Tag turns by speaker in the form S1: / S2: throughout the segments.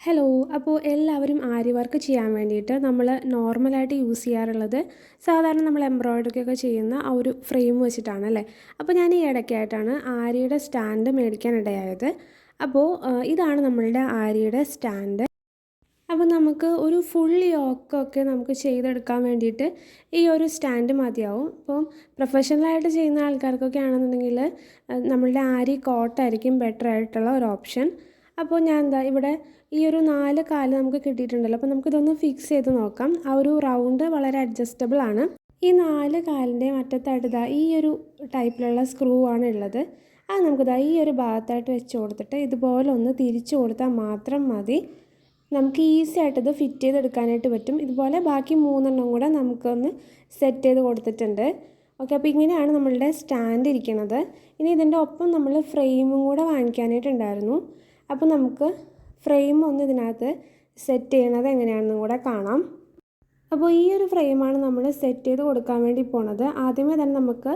S1: Hello അപ്പോൾ എല്ലാവരും ആരി work ചെയ്യാൻ വേണ്ടിയിട്ട് നമ്മൾ നോർമലായിട്ട് യൂസ് ചെയ്യാറുള്ളത് സാധാരണ നമ്മൾ എംബ്രോയ്ഡറി ഒക്കെ ചെയ്യുന്ന ആ ഒരു ഫ്രെയിം വെച്ചിട്ടാണ് അല്ലേ? അപ്പോൾ ഞാൻ ഈ ഇടയ്ക്കായിട്ടാണ് ആരിയുടെ സ്റ്റാൻഡ് മേടിക്കാൻ ഇടയായത്. അപ്പോൾ ഇതാണ് നമ്മളുടെ ആരിയുടെ സ്റ്റാൻഡ് അപ്പോൾ നമുക്ക് ഒരു ഫുൾ യോക്കൊക്കെ നമുക്ക് ചെയ്തെടുക്കാൻ വേണ്ടിയിട്ട് ഈ ഒരു സ്റ്റാൻഡ് മതിയാവും. ഇപ്പം പ്രൊഫഷണലായിട്ട് ചെയ്യുന്ന ആൾക്കാർക്കൊക്കെ ആണെന്നുണ്ടെങ്കിൽ നമ്മളുടെ ആരി കോട്ടായിരിക്കും ബെറ്റർ ആയിട്ടുള്ള ഒരു ഓപ്ഷൻ അപ്പോൾ ഞാൻ എന്താ ഇവിടെ ഈ ഒരു നാല് കാൽ നമുക്ക് കിട്ടിയിട്ടുണ്ടല്ലോ. അപ്പോൾ നമുക്ക് ഇതൊന്ന് ഫിക്സ് ചെയ്ത് നോക്കാം. ആ ഒരു റൗണ്ട് വളരെ അഡ്ജസ്റ്റബിൾ ആണ്. ഈ നാല് കാലിന്റെ മറ്റത്തായിട്ട് ഇതാ ഈ ഒരു ടൈപ്പിലുള്ള സ്ക്രൂ ആണ് ഉള്ളത്. അത് നമുക്കിതാ ഈ ഒരു ഭാഗത്തായിട്ട് വെച്ച് കൊടുത്തിട്ട് ഇതുപോലെ ഒന്ന് തിരിച്ചു കൊടുത്താൽ മാത്രം മതി. നമുക്ക് ഈസി ആയിട്ട് ഇത് ഫിറ്റ് ചെയ്തെടുക്കാനായിട്ട് പറ്റും. ഇതുപോലെ ബാക്കി മൂന്നെണ്ണം കൂടെ നമുക്കൊന്ന് സെറ്റ് ചെയ്ത് കൊടുത്തിട്ടുണ്ട്. ഓക്കെ അപ്പോൾ ഇങ്ങനെയാണ് നമ്മളുടെ സ്റ്റാൻഡ് ഇരിക്കുന്നത് ഇനി ഇതിന്റെ ഒപ്പം നമ്മൾ ഫ്രെയിമും കൂടെ വാങ്ങിക്കാനായിട്ടുണ്ടായിരുന്നു. അപ്പോൾ നമുക്ക് ഫ്രെയിം ഒന്ന് ഇതിനകത്ത് സെറ്റ് ചെയ്യണത് എങ്ങനെയാണെന്നും കൂടെ കാണാം. അപ്പോൾ ഈ ഒരു ഫ്രെയിമാണ് നമ്മൾ സെറ്റ് ചെയ്ത് കൊടുക്കാൻ വേണ്ടി പോണത്. ആദ്യമേ തന്നെ നമുക്ക്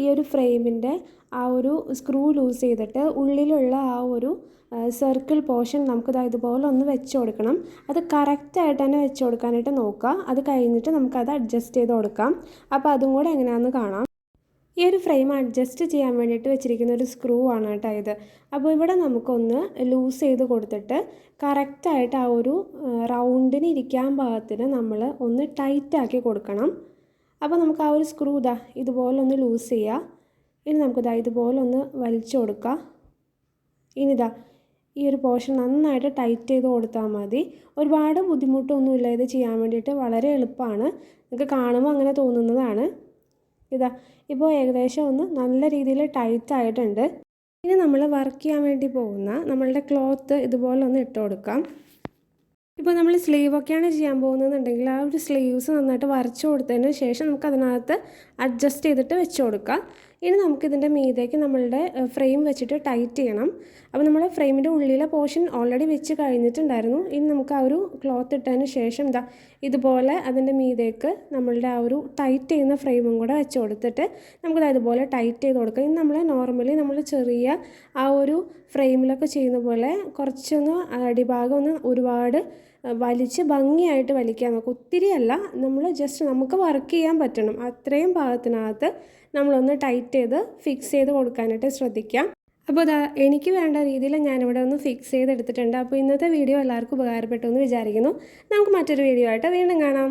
S1: ഈ ഒരു ഫ്രെയിമിന്റെ ആ ഒരു സ്ക്രൂ ലൂസ് ചെയ്തിട്ട് ഉള്ളിലുള്ള ആ ഒരു സർക്കിൾ പോർഷൻ നമുക്ക് ഇതുപോലെ ഒന്ന് വെച്ച് കൊടുക്കണം. അത് കറക്റ്റായിട്ട് തന്നെ വെച്ച് കൊടുക്കാനായിട്ട് നോക്കുക. അത് കഴിഞ്ഞിട്ട് നമുക്കത് അഡ്ജസ്റ്റ് ചെയ്ത് കൊടുക്കാം. അപ്പോൾ അതും കൂടെ എങ്ങനെയാണെന്ന് കാണാം. ഈ ഒരു ഫ്രെയിം അഡ്ജസ്റ്റ് ചെയ്യാൻ വേണ്ടിയിട്ട് വെച്ചിരിക്കുന്ന ഒരു സ്ക്രൂ ആണ് കേട്ടോ ഇത്. അപ്പോൾ ഇവിടെ നമുക്കൊന്ന് ലൂസ് ചെയ്ത് കൊടുത്തിട്ട് കറക്റ്റായിട്ട് ആ ഒരു റൗണ്ടിന് ഇരിക്കാൻ പാകത്തിന് നമ്മൾ ഒന്ന് ടൈറ്റാക്കി കൊടുക്കണം. അപ്പോൾ നമുക്ക് ആ ഒരു സ്ക്രൂ ഇതാ ഇതുപോലെ ഒന്ന് ലൂസ് ചെയ്യുക ഇനി നമുക്കിതാ ഇതുപോലെ ഒന്ന് വലിച്ചു കൊടുക്കുക ഇനിതാ ഈ ഒരു പോർഷൻ നന്നായിട്ട് ടൈറ്റ് ചെയ്ത് കൊടുത്താൽ മതി. ഒരുപാട് ബുദ്ധിമുട്ടൊന്നുമില്ല ഇത് ചെയ്യാൻ വേണ്ടിയിട്ട്. വളരെ എളുപ്പമാണ്. നിങ്ങൾക്ക് കാണുമ്പോൾ അങ്ങനെ തോന്നുന്നതാണ്. ഇതാ ഇപ്പോൾ ഏകദേശം ഒന്ന് നല്ല രീതിയിൽ ടൈറ്റ് ആയിട്ടുണ്ട്. ഇനി നമ്മൾ വർക്ക് ചെയ്യാൻ വേണ്ടി പോകുന്ന നമ്മളുടെ ക്ലോത്ത് ഇതുപോലെ ഒന്ന് ഇട്ട് കൊടുക്കാം. ഇപ്പോൾ നമ്മൾ സ്ലീവൊക്കെയാണ് ചെയ്യാൻ പോകുന്നതെന്നുണ്ടെങ്കിൽ ആ ഒരു സ്ലീവ്സ് നന്നായിട്ട് വരച്ച് കൊടുത്തതിന് ശേഷം നമുക്ക് അതിനകത്ത് അഡ്ജസ്റ്റ് ചെയ്തിട്ട് വെച്ച് കൊടുക്കാം. ഇനി നമുക്കിതിന്റെ മീതേക്ക് നമ്മളുടെ ഫ്രെയിം വെച്ചിട്ട് ടൈറ്റ് ചെയ്യണം. അപ്പോൾ നമ്മൾ ഫ്രെയിമിന്റെ ഉള്ളിലെ പോർഷൻ ഓൾറെഡി വെച്ച് കഴിഞ്ഞിട്ടുണ്ടായിരുന്നു. ഇനി നമുക്ക് ആ ഒരു ക്ലോത്ത് ഇട്ടതിന് ശേഷം ഇതാ ഇതുപോലെ അതിന്റെ മീതേക്ക് നമ്മളുടെ ആ ഒരു ടൈറ്റ് ചെയ്യുന്ന ഫ്രെയിമും കൂടെ വെച്ച് കൊടുത്തിട്ട് നമുക്കത് അതുപോലെ ടൈറ്റ് ചെയ്ത് കൊടുക്കാം. ഇനി നമ്മൾ നോർമലി നമ്മൾ ചെറിയ ആ ഒരു ഫ്രെയിമിലൊക്കെ ചെയ്യുന്ന പോലെ കുറച്ചൊന്ന് അടിഭാഗം ഒന്ന് ഒരുപാട് വലിച്ച് ഭംഗിയായിട്ട് വലിക്കാൻ നോക്കും. ഒത്തിരിയല്ല നമ്മൾ ജസ്റ്റ് നമുക്ക് വർക്ക് ചെയ്യാൻ പറ്റണം. അത്രയും ഭാഗത്തിനകത്ത് നമ്മളൊന്ന് ടൈറ്റ് ചെയ്ത് ഫിക്സ് ചെയ്ത് കൊടുക്കാനായിട്ട് ശ്രദ്ധിക്കാം. അപ്പോൾ അതാ എനിക്ക് വേണ്ട രീതിയിൽ ഞാനിവിടെ ഒന്ന് ഫിക്സ് ചെയ്തെടുത്തിട്ടുണ്ട്. അപ്പോൾ ഇന്നത്തെ വീഡിയോ എല്ലാവർക്കും ഉപകാരപ്പെട്ടു എന്ന് വിചാരിക്കുന്നു. നമുക്ക് മറ്റൊരു വീഡിയോ ആയിട്ട് വീണ്ടും കാണാം.